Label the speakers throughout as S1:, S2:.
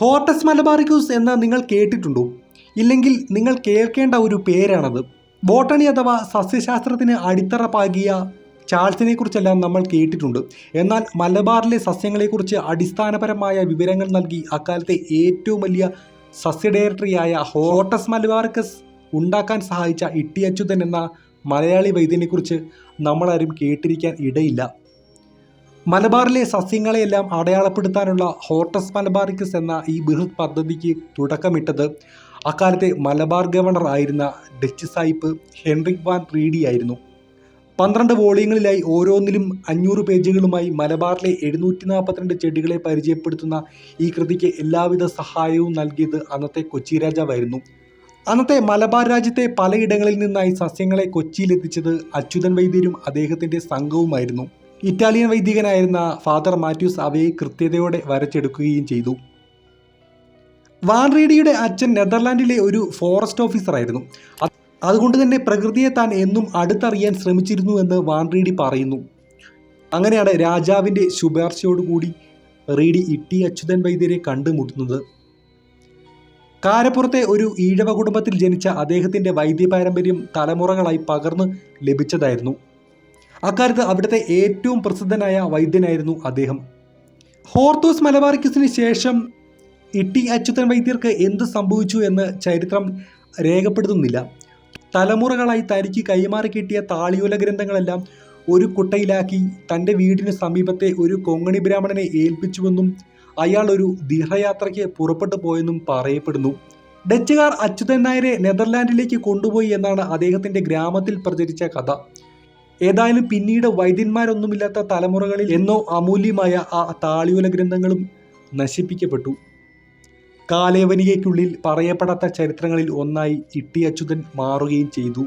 S1: ഹോട്ടസ് മലബാറിക്കൂസ് എന്ന് നിങ്ങൾ കേട്ടിട്ടുണ്ടോ? ഇല്ലെങ്കിൽ നിങ്ങൾ കേൾക്കേണ്ട ഒരു പേരാണത്. ബോട്ടണി അഥവാ സസ്യശാസ്ത്രത്തിന് അടിത്തറ പാകിയ ചാൾസിനെ കുറിച്ചെല്ലാം നമ്മൾ കേട്ടിട്ടുണ്ട്. എന്നാൽ മലബാറിലെ സസ്യങ്ങളെക്കുറിച്ച് അടിസ്ഥാനപരമായ വിവരങ്ങൾ നൽകി അക്കാലത്തെ ഏറ്റവും വലിയ സസ്യ ഡയറക്ടറിയായ ഹോട്ടസ് മലബാറിക്കസ് ഉണ്ടാക്കാൻ സഹായിച്ച ഇട്ടി അച്യുതൻ എന്ന മലയാളി വൈദ്യനെക്കുറിച്ച് നമ്മളാരും കേട്ടിരിക്കാൻ ഇടയില്ല. മലബാറിലെ സസ്യങ്ങളെയെല്ലാം അടയാളപ്പെടുത്താനുള്ള ഹോട്ടസ് മലബാറിക്കസ് എന്ന ഈ ബൃഹത് പദ്ധതിക്ക് തുടക്കമിട്ടത് അക്കാലത്തെ മലബാർ ഗവർണർ ആയിരുന്ന ഡച്ച് സായിപ്പ് ഹെൻറിക് വാൻ റീഡി ആയിരുന്നു. പന്ത്രണ്ട് വോളിയങ്ങളിലായി ഓരോന്നിലും അഞ്ഞൂറ് പേജുകളുമായി മലബാറിലെ എഴുന്നൂറ്റി നാൽപ്പത്തിരണ്ട് ചെടികളെ പരിചയപ്പെടുത്തുന്ന ഈ കൃതിക്ക് എല്ലാവിധ സഹായവും നൽകിയത് അന്നത്തെ കൊച്ചി രാജാവായിരുന്നു. അന്നത്തെ മലബാർ രാജ്യത്തെ പലയിടങ്ങളിൽ നിന്നായി സസ്യങ്ങളെ കൊച്ചിയിലെത്തിച്ചത് അച്യുതൻ വൈദ്യരും അദ്ദേഹത്തിന്റെ സംഘവുമായിരുന്നു. ഇറ്റാലിയൻ വൈദികനായിരുന്ന ഫാദർ മാത്യൂസ് അവയെ കൃത്യതയോടെ വരച്ചെടുക്കുകയും ചെയ്തു. വാൻ റീഡിയുടെ അച്ഛൻ നെതർലാൻഡിലെ ഒരു ഫോറസ്റ്റ് ഓഫീസറായിരുന്നു അതുകൊണ്ട് തന്നെ പ്രകൃതിയെ താൻ എന്നും അടുത്തറിയാൻ ശ്രമിച്ചിരുന്നു എന്ന് വാൻ റീഡി പറയുന്നു. അങ്ങനെയാണ് രാജാവിന്റെ ശുപാർശയോടുകൂടി റീഡി ഇട്ടി അച്യുതൻ വൈദ്യരെ കണ്ടുമുട്ടുന്നത്. കാരപ്പുറത്തെ ഒരു ഈഴവ കുടുംബത്തിൽ ജനിച്ച അദ്ദേഹത്തിന്റെ വൈദ്യ പാരമ്പര്യം തലമുറകളായി പകർന്ന് ലഭിച്ചതായിരുന്നു. അക്കാലത്ത് അവിടുത്തെ ഏറ്റവും പ്രസിദ്ധനായ വൈദ്യനായിരുന്നു അദ്ദേഹം. ഹോർത്തോസ് മലബാറിക്കസിന് ശേഷം ഇട്ടി അച്യുതൻ വൈദ്യർക്ക് എന്ത് സംഭവിച്ചു എന്ന് ചരിത്രം രേഖപ്പെടുത്തുന്നില്ല. തലമുറകളായി തനിക്ക് കൈമാറി കിട്ടിയ താളിയോല ഗ്രന്ഥങ്ങളെല്ലാം ഒരു കുട്ടയിലാക്കി തന്റെ വീടിന് സമീപത്തെ ഒരു കൊങ്ങണി ബ്രാഹ്മണനെ ഏൽപ്പിച്ചുവെന്നും അയാൾ ഒരു ദീർഘയാത്രയ്ക്ക് പുറപ്പെട്ടു പോയെന്നും പറയപ്പെടുന്നു. ഡച്ചുകാർ അച്യുതൻ നായരെ നെതർലാൻഡിലേക്ക് കൊണ്ടുപോയി എന്നാണ് അദ്ദേഹത്തിന്റെ ഗ്രാമത്തിൽ പ്രചരിച്ച കഥ. ഏതായാലും പിന്നീട് വൈദ്യന്മാരൊന്നുമില്ലാത്ത തലമുറകളിൽ എന്നോ അമൂല്യമായ ആ താളിയോല ഗ്രന്ഥങ്ങളും നശിപ്പിക്കപ്പെട്ടു. കാലേവനികയ്ക്കുള്ളിൽ പറയപ്പെടാത്ത ചരിത്രങ്ങളിൽ ഒന്നായി ഇട്ടി മാറുകയും ചെയ്തു.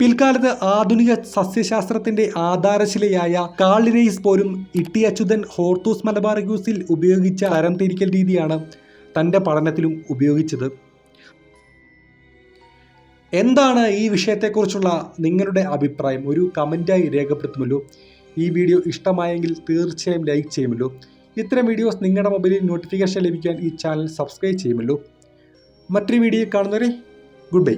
S1: പിൽക്കാലത്ത് ആധുനിക സസ്യശാസ്ത്രത്തിന്റെ ആധാരശിലയായ കാളിനൈസ് പോലും ഇട്ടി ഹോർത്തൂസ് മലബാറിക്യൂസിൽ ഉപയോഗിച്ച തരംതിരിക്കൽ രീതിയാണ് തന്റെ പഠനത്തിലും ഉപയോഗിച്ചത്. എന്താണ് ഈ വിഷയത്തെക്കുറിച്ചുള്ള നിങ്ങളുടെ അഭിപ്രായം? ഒരു കമന്റായി രേഖപ്പെടുത്തുമല്ലോ. ഈ വീഡിയോ ഇഷ്ടമായെങ്കിൽ തീർച്ചയായും ലൈക്ക് ചെയ്യുമല്ലോ. ഇത്തരം വീഡിയോസ് നിങ്ങളുടെ മൊബൈലിൽ നോട്ടിഫിക്കേഷൻ ലഭിക്കാൻ ഈ ചാനൽ സബ്സ്ക്രൈബ് ചെയ്യുമല്ലോ. മറ്റൊരു വീഡിയോ കാണുന്നവരെ ഗുഡ് ബൈ.